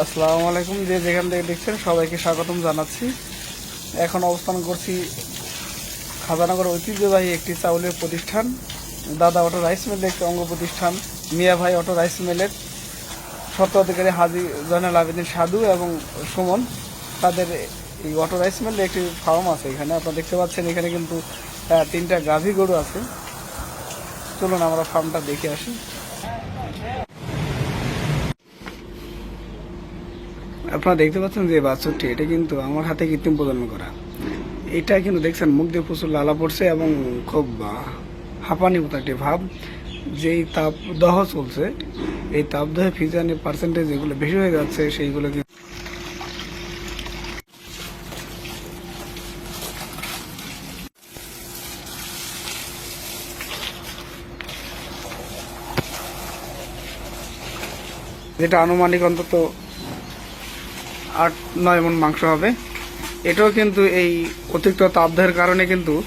আসসালামু আলাইকুম, যে যেখান থেকে দেখছেন সবাইকে স্বাগতম জানাচ্ছি। এখন অবস্থান করছি খাজানগর ঐতিহ্যবাহী একটি চাউলের প্রতিষ্ঠান, দাদা অটো রাইস মিলের একটি অঙ্গ প্রতিষ্ঠান, মিয়া ভাই অটো রাইস মিলের স্বত্বাধিকারী হাজি জয়নাল আবেদিন সাধু এবং সুমন, তাদের এই অটো রাইস মিলের একটি ফার্ম আছে এখানে। আপনারা দেখতে পাচ্ছেন এখানে কিন্তু তিনটা গাভী গরু আছে। চলুন আমরা ফার্মটা দেখে আসি। আপনারা দেখতে পাচ্ছেন যে বাছুরটি, এটা কিন্তু আমার হাতে কৃত্রিম প্রজন্ম করা। এটা কিন্তু দেখছেন, মুখ দিয়ে প্রচুর লালা পড়ছে এবং খুব হাঁপানি মতো একটি ভাব। যেই তাপ দহ চলছে, এই তাপদহে ফিজানের পার্সেন্টেজ যেগুলো বেশি হয়ে যাচ্ছে, সেইগুলো কিন্তু যেটা আনুমানিক অন্তত আট, নয় মন মাংস হবে। এটাও কিন্তু এই অতিরিক্ত তাপদাহের কারণে কিন্তু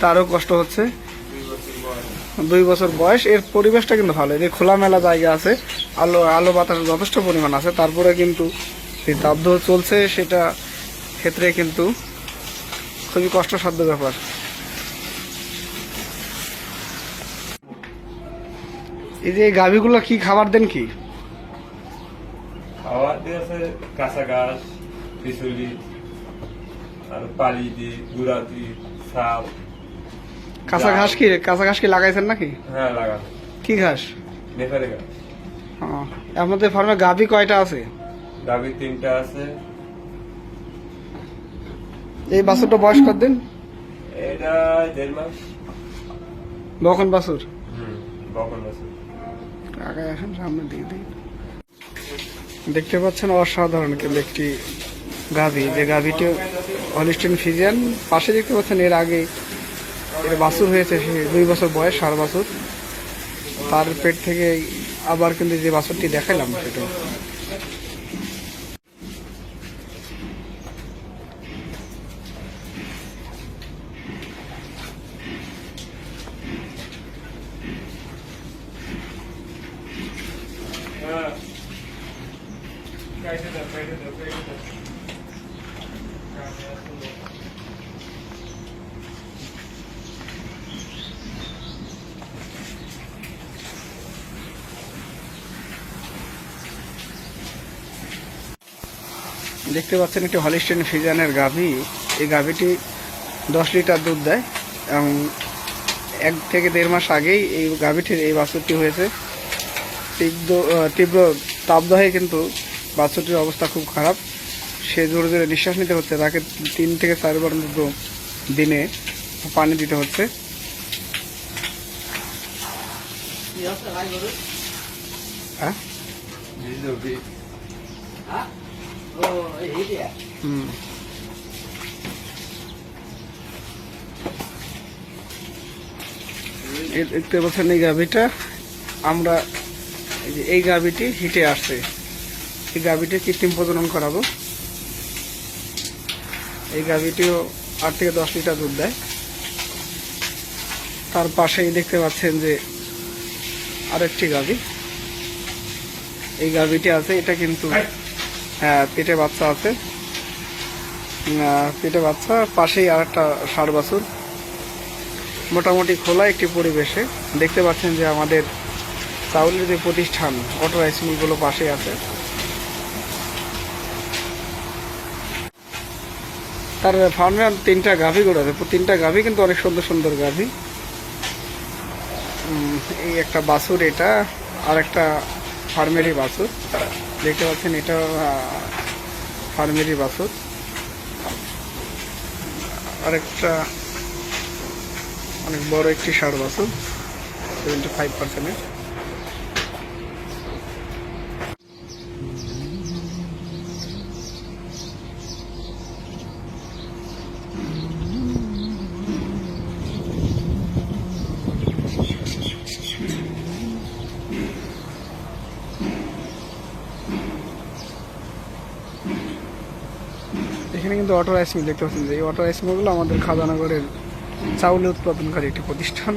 তারও কষ্ট হচ্ছে। দুই বছর বয়স। এর পরিবেশটা কিন্তু ভালো। এর খোলামেলা জায়গা আছে। আলো আলো বাতাস যথেষ্ট পরিমাণ আছে। তারপরে কিন্তু এই তাপদাহ চলছে, সেটা ক্ষেত্রে কিন্তু খুবই কষ্টসাধ্য ব্যাপার। এই যে গাভীগুলো কি খাবার দেন কি? খাওয়ার দিয়েছে কাঁচা ঘাস পিছুলি আর পালি দি গুড়া দি সাপ কাঁচা ঘাস কি কাঁচা ঘাস কি লাগাইছেন নাকি? হ্যাঁ লাগানো। কি ঘাস? নেফারে ঘাস। ও, আপনাদের ফার্মে গাভী কয়টা আছে? গাভীর তিনটা আছে। এই বাছুরটা বয়স কত দিন এটা দেড় মাস। বখন বাছুর? হুম বকন আছে আগে আসেন সামনে দিয়ে দিই দেখতে পাচ্ছেন অসাধারণ কিন্তু একটি গাভী। যে গাভীটি হলিস্টিন ফিজিয়ান পাশে দেখতে পাচ্ছেন এর আগে এর বাছুর হয়েছে দুই বছর বয়স, সার বাছুর। তার পেট থেকে আবার কিন্তু যে বাছুরটি দেখাইলাম সেটা। হ্যাঁ। দেখতে পাচ্ছেন একটি হলিস্টিন ফিজানের গাভী। এই গাভীটি দশ লিটার দুধ দেয় এবং এক থেকে দেড় মাস আগেই এই গাভীটির এই বাছুরটি হয়েছে। তীব্র তীব্র তাপদাহে কিন্তু বাছুরটির অবস্থা খুব খারাপ। সে জোরে জোরে নিঃশ্বাস নিতে হচ্ছে। তাকে তিন থেকে চারবার মতো দিনে পানি দিতে হচ্ছে। হ্যাঁ? দেখতে পাচ্ছেন এই গাভিটা, আমরা এই গাভিটি হিটে আসছে। এই গাভিটি কৃত্রিম প্রজনন করাবো। এই গাভিটিও আট থেকে দশ লিটার দুধ দেয়। তার পাশেই দেখতে পাচ্ছেন যে আরেকটি গাভি। এই গাভিটি আছে, এটা কিন্তু হ্যাঁ পেটে বাচ্চা আছে। পেটে বাচ্চা, পাশেই আর একটা ষাট বাছুর। মোটামুটি খোলা একটি পরিবেশে। দেখতে পাচ্ছেন যে আমাদের চাউলের যে প্রতিষ্ঠান অটো রাইস মিলগুলো পাশে আছে। তার ফার্মে তিনটা গাভী গরু আছে তিনটা গাভী কিন্তু অনেক সুন্দর সুন্দর গাভী। এই একটা বাছুর এটা, আর একটা ফার্মেরই বাছুর। দেখতে পাচ্ছেন এটা ফার্মেরই বাছুর। আরেকটা অনেক বড় একটি ষাড় বাছুর সেভেন্টি ফাইভ পার্সেন্টের এখানে কিন্তু অটো রাইস মিল দেখতে পাচ্ছেন যে এই অটো রাইস মিলগুলো আমাদের খাজানগরের চাউল উৎপাদনকারী একটি প্রতিষ্ঠান।